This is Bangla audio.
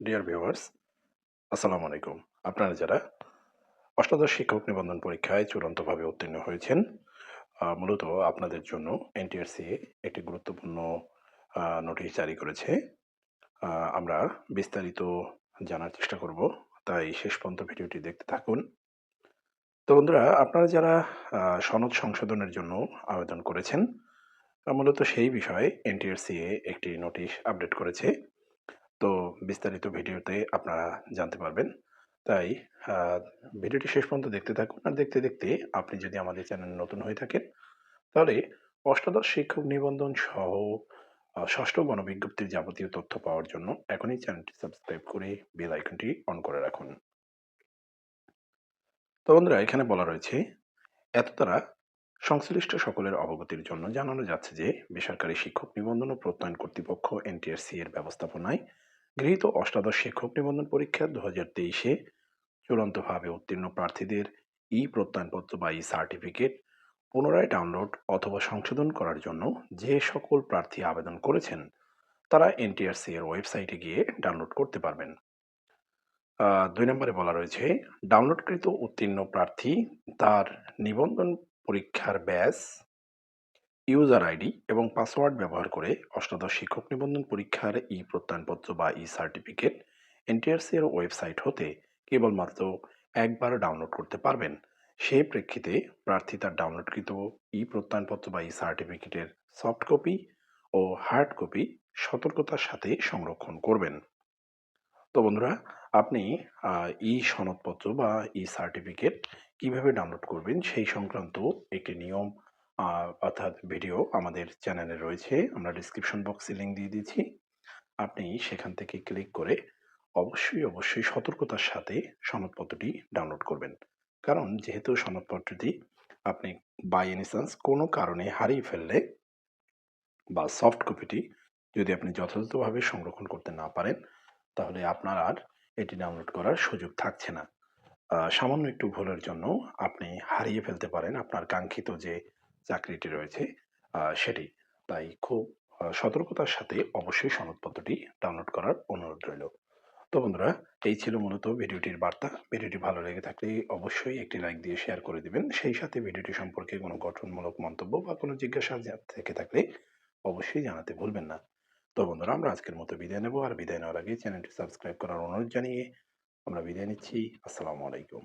ডিয়ার ভিউয়ার্স আসসালামু আলাইকুম। আপনারা যারা অষ্টাদশ শিক্ষক নিবন্ধন পরীক্ষায় চূড়ান্তভাবে উত্তীর্ণ হয়েছেন মূলত আপনাদের জন্য এনটিআরসি একটি গুরুত্বপূর্ণ নোটিশ জারি করেছে। আমরা বিস্তারিত জানার চেষ্টা করব, তাই শেষ পর্যন্ত ভিডিওটি দেখতে থাকুন। তো বন্ধুরা, আপনারা যারা সনদ সংশোধনের জন্য আবেদন করেছেন মূলত সেই বিষয়ে এনটিআরসিএ একটি নোটিশ আপডেট করেছে। তো বিস্তারিত ভিডিওতে আপনারা জানতে পারবেন। তাই ভিডিওটি শেষ পর্যন্ত দেখতে থাকুন আর দেখতে দেখতে আপনি যদি আমাদের চ্যানেল নতুন হয়ে থাকেন, তাহলে অষ্টাদশ শিক্ষক নিবন্ধন সহ ষষ্ঠ গণবিজ্ঞপ্তির যাবতীয় তথ্য পাওয়ার জন্য এখনই চ্যানেলটি সাবস্ক্রাইব করে বেল আইকনটি অন করে রাখুন। তো বন্ধুরা, এখানে বলা রয়েছে এত দ্বারা সংশ্লিষ্ট সকলের অবগতির জন্য জানানো যাচ্ছে যে, বেসরকারি শিক্ষক নিবন্ধন ও প্রত্যয়ন কর্তৃপক্ষ এনটিআরসি এর ব্যবস্থাপনায় গৃহীত অষ্টাদশ শিক্ষক নিবন্ধন পরীক্ষা দু হাজার তেইশে চূড়ান্তভাবে উত্তীর্ণ প্রার্থীদের ই প্রত্যয়নপত্র বা ই সার্টিফিকেট পুনরায় ডাউনলোড অথবা সংশোধন করার জন্য যে সকল প্রার্থী আবেদন করেছেন, তারা এনটিআরসি এর ওয়েবসাইটে গিয়ে ডাউনলোড করতে পারবেন। দুই নম্বরে বলা রয়েছে, ডাউনলোডকৃত উত্তীর্ণ প্রার্থী তার নিবন্ধন পরীক্ষার ব্যাস ইউজার আইডি এবং পাসওয়ার্ড ব্যবহার করে অষ্টাদশ শিক্ষক নিবন্ধন পরীক্ষার ই প্রত্যয়নপত্র বা ই সার্টিফিকেট এনটিআরসি এর ওয়েবসাইট হতে কেবলমাত্র একবার ডাউনলোড করতে পারবেন। সেই প্রেক্ষিতে প্রার্থী তার ডাউনলোডকৃত ই প্রত্যয়নপত্র বা ই সার্টিফিকেটের সফট কপি ও হার্ড কপি সতর্কতার সাথে সংরক্ষণ করবেন। তো বন্ধুরা, আপনি ই সনদপত্র বা ই সার্টিফিকেট কীভাবে ডাউনলোড করবেন সেই সংক্রান্ত একটি নিয়ম অর্থাৎ ভিডিও আমাদের চ্যানেলে রয়েছে। আমরা ডিসক্রিপশন বক্সে লিঙ্ক দিয়ে দিচ্ছি আপনি সেখান থেকে ক্লিক করে অবশ্যই অবশ্যই সতর্কতার সাথে সনদপত্রটি ডাউনলোড করবেন। কারণ যেহেতু সনদপত্রটি আপনি বাই এনি চান্স কোনো কারণে হারিয়ে ফেললে বা সফট কপিটি যদি আপনি যথাযথভাবে সংরক্ষণ করতে না পারেন, তাহলে আপনার আর এটি ডাউনলোড করার সুযোগ থাকছে না। সামান্য একটু ভুলের জন্য আপনি হারিয়ে ফেলতে পারেন। আপনার কাঙ্ক্ষিত যে চাকরিটি রয়েছে সেটি। তাই খুব সতর্কতার সাথে অবশ্যই সনদপত্রটি ডাউনলোড করার অনুরোধ রইল। তো বন্ধুরা, এই ছিল মূলত ভিডিওটির বার্তা। ভিডিওটি ভালো লেগে থাকলে অবশ্যই একটি লাইক দিয়ে শেয়ার করে দিবেন। সেই সাথে ভিডিওটি সম্পর্কে কোনো গঠনমূলক মন্তব্য বা কোনো জিজ্ঞাসা থেকে থাকলে অবশ্যই জানাতে ভুলবেন না। তো বন্ধুরা, আমরা আজকের মতো বিদায় নেব। আর বিদায় নেওয়ার আগে চ্যানেলটি সাবস্ক্রাইব করার অনুরোধ জানিয়ে আমরা বিদায় নিচ্ছি। আসসালামু আলাইকুম।